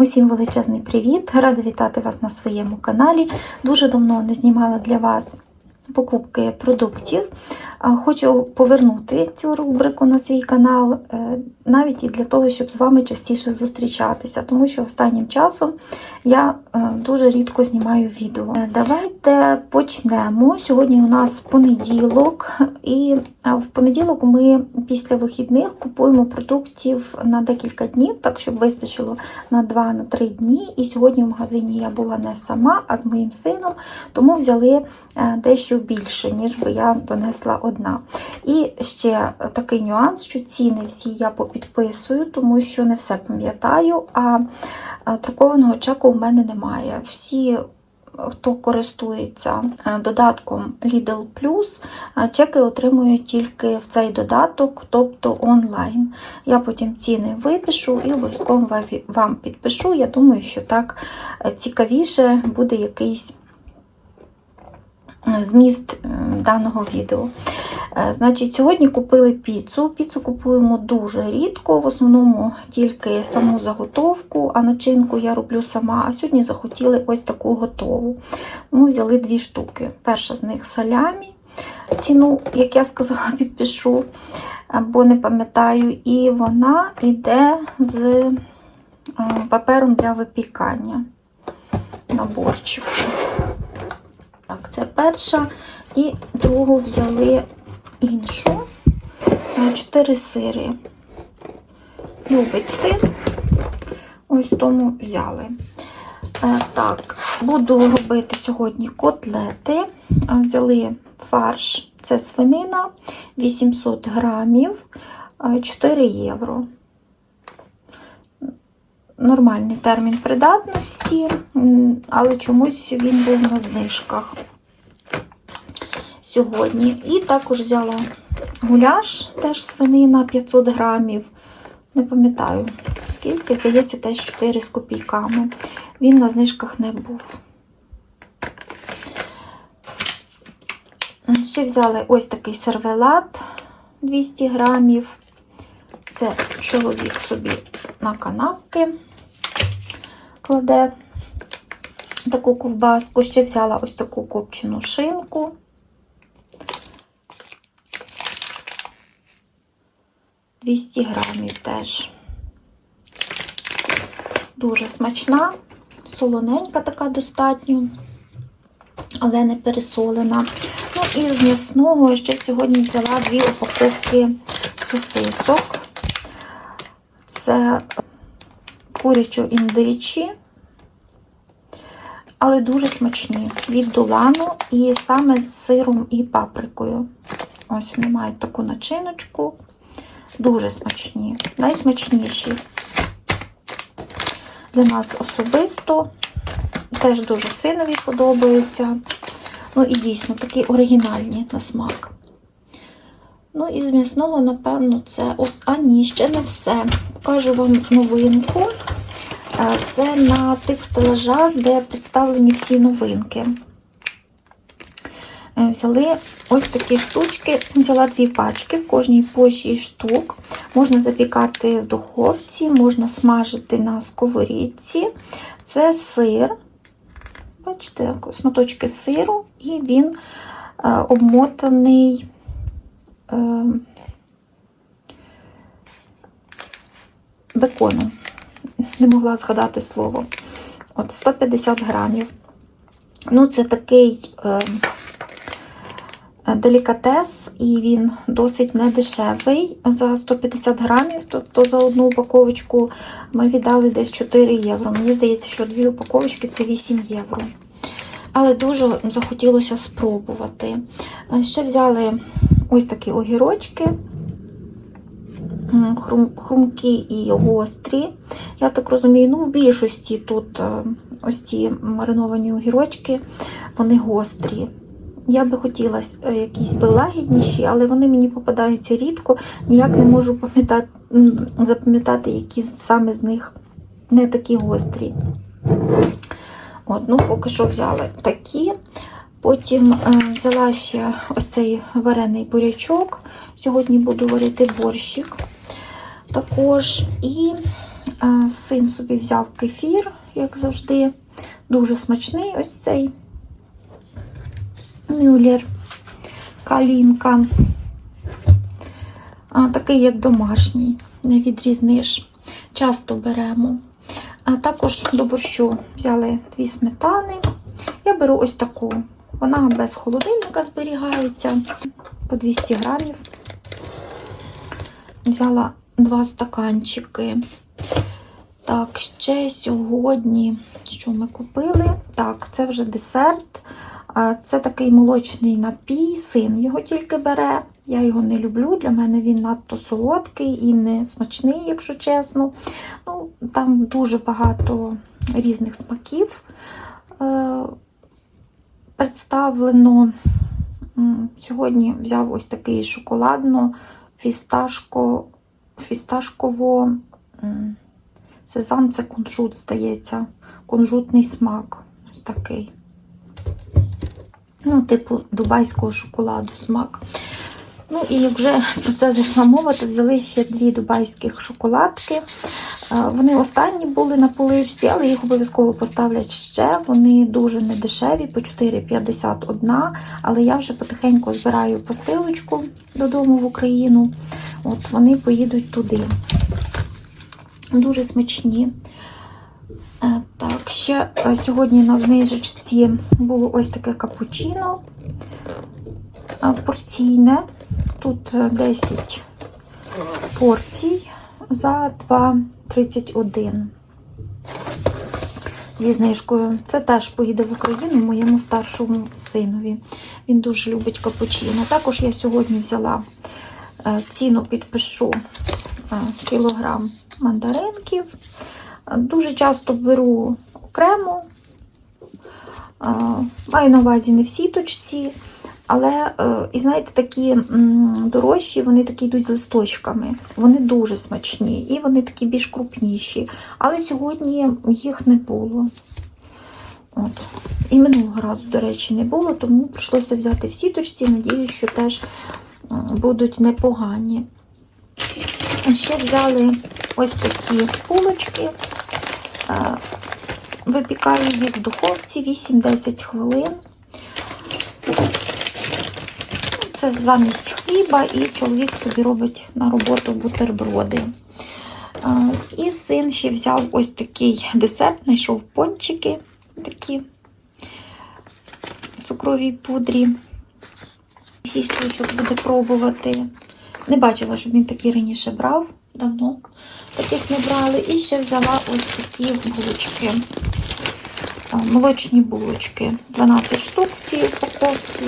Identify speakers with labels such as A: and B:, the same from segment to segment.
A: Усім величезний привіт! Рада вітати вас на своєму каналі. Дуже давно не знімала для вас покупки продуктів. Хочу повернути цю рубрику на свій канал, е, навіть і для того, щоб з вами частіше зустрічатися, тому що останнім часом я е, дуже рідко знімаю відео. Е, Давайте почнемо. Сьогодні у нас понеділок, і в понеділок ми після вихідних купуємо продуктів на декілька днів, так щоб вистачило на 2-3 дні. І сьогодні в магазині я була не сама, а з моїм сином, тому взяли е, більше, ніж би я донесла одна. І ще такий нюанс, що ціни всі я попідписую, тому що не все пам'ятаю, а друкованого чеку в мене немає. Всі Хто користується е, додатком Lidl Plus, е, чеки отримують тільки в цей додаток, тобто онлайн. Я потім ціни випишу і обов'язково вам підпишу. Я думаю, що так е, цікавіше буде якийсь зміст е, даного відео. Е, Значить, сьогодні купили піцу. Піцу купуємо дуже рідко, в основному тільки саму заготовку, а начинку я роблю сама. А сьогодні захотіли ось таку готову. Ми взяли дві штуки. Перша з них салямі. Ціну, як я сказала, підпишу, бо не пам'ятаю. І вона йде з е, папером для випікання наборчику. Так, це перша. І другу взяли іншу. Е, Чотири сири. Любить сир. Ось тому взяли. Е, Так, буду робити сьогодні котлети. Е, Взяли фарш, це свинина, 800 грамів, е, 4 євро. Нормальний термін придатності, але чомусь він був на знижках сьогодні. І також взяла гуляш, теж свинина 500 грамів. Не пам'ятаю, скільки, здається, теж 4 з копійками. Він на знижках не був. Ще взяли ось такий сервелат 200 грамів. Це чоловік собі на канапки кладе таку ковбаску. Ще взяла ось таку копчену шинку. Двісті грамів теж. Дуже смачна, солоненька така достатньо, але не пересолена. Ну і з м'ясного ще сьогодні взяла дві упаковки сосисок. Це курячо-індичі, але дуже смачні від Долану і саме з сиром і паприкою. Ось вони мають таку начиночку. Дуже смачні, найсмачніші для нас особисто. Теж дуже синові подобаються. Ну і дійсно такі оригінальні на смак. Ну і з м'ясного, напевно, це ос... А ні, ще не все. Покажу вам новинку. Е, Це на тих стелажах, де представлені всі новинки. Е, Взяли ось такі штучки, взяла дві пачки, в кожній по 6 штук. Можна запікати в духовці, можна смажити на сковорідці. Це сир. Бачите, шматочки сиру, і він е, обмотаний беконом. Не могла згадати слово. От 150 грамів. Ну, це такий е, делікатес, і він досить недешевий. За 150 грамів, тобто за одну упаковочку ми віддали десь 4 євро. Мені здається, що дві упаковочки це 8 євро. Але дуже захотілося спробувати. Е, Ще взяли ось такі огірочки. Хрумкі і гострі. Я так розумію, ну, в більшості тут е, ось ці мариновані огірочки, вони гострі. Я би хотіла е, якісь би лагідніші, але вони мені попадаються рідко. Ніяк не можу пам'ятати, запам'ятати, які саме з них не такі гострі. От, ну, поки що взяли такі. Потім е, взяла ще ось цей варений бурячок. Сьогодні буду варити борщик. Також і Е, Син собі взяв кефір, як завжди. Дуже смачний ось цей мюллер, калінка. А, такий, як домашній, не відрізниш. Часто беремо. А також до борщу взяли дві сметани. Я беру ось таку. Вона без холодильника зберігається по 200 грамів. Взяла два стаканчики. Так, ще сьогодні, що ми купили? Так, це вже десерт. Це такий молочний напій, син його тільки бере. Я його не люблю. Для мене він надто солодкий і не смачний, якщо чесно. Ну, Там дуже багато різних смаків е, представлено. Сьогодні взяв ось такий шоколадно фісташко, фісташково. Сезам це кунжут, здається. Кунжутний смак. Ось такий. Ну, типу дубайського шоколаду смак. Ну, і як вже про це зайшла мова, то взяли ще дві дубайських шоколадки. Е, Вони останні були на поличці, але їх обов'язково поставлять ще. Вони дуже недешеві, по 4,51. Але я вже потихеньку збираю посилочку додому в Україну. От вони поїдуть туди. Дуже смачні. Е, Так, ще е, сьогодні на знижечці було ось таке капучино е, порційне. Тут е, 10 порцій за 2,31 зі знижкою. Це теж поїде в Україну моєму старшому синові. Він дуже любить капучино. Також я сьогодні взяла ціну, підпишу е, кілограм мандаринків. Е, Дуже часто беру окремо. Е, Маю на увазі не в сіточці, але, е, і знаєте, такі дорожчі, вони такі йдуть з листочками. Вони дуже смачні і вони такі більш крупніші. Але сьогодні їх не було. От. І минулого разу, до речі, не було, тому прийшлося взяти в сіточці. Надіюсь, що теж будуть непогані. Ще взяли ось такі булочки. Е, Випікаю їх в духовці 8-10 хвилин. Це замість хліба, і чоловік собі робить на роботу бутерброди. Е, І син ще взяв ось такий десерт, знайшов пончики такі в цукровій пудрі. Шість штучок буде пробувати. Не бачила, щоб він такі раніше брав. Давно таких не брали. І ще взяла ось такі булочки. Молочні булочки. 12 штук в цій упаковці.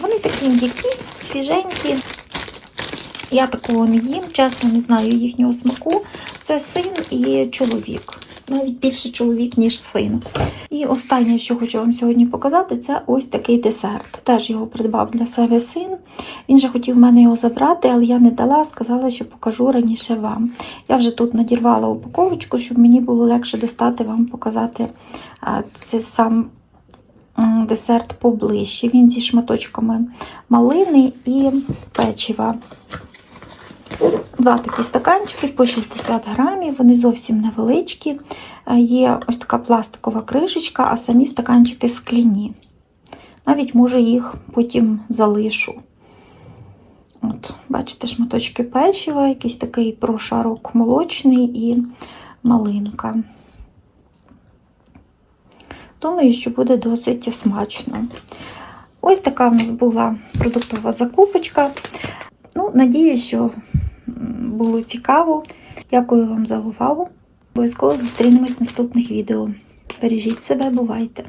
A: Вони такі м'які, свіженькі. Я такого не їм, чесно не знаю їхнього смаку. Це син і чоловік. Навіть більше чоловік, ніж син. І останнє, що хочу вам сьогодні показати, це ось такий десерт. Теж його придбав для себе син. Він же хотів в мене його забрати, але я не дала, сказала, що покажу раніше вам. Я вже тут надірвала упаковочку, щоб мені було легше достати вам показати це сам десерт поближче. Він зі шматочками малини і печива. Два такі стаканчики по 60 грамів, вони зовсім невеличкі. Е, Є ось така пластикова кришечка, а самі стаканчики скляні. Навіть, може, їх потім залишу. От, Бачите, шматочки печива, якийсь такий прошарок молочний і малинка. Думаю, що буде досить смачно. Ось така в нас була продуктова закупочка. Ну, надіюсь, що було цікаво. Дякую вам за увагу. Обов'язково зустрінемось в наступних відео. Бережіть себе, бувайте!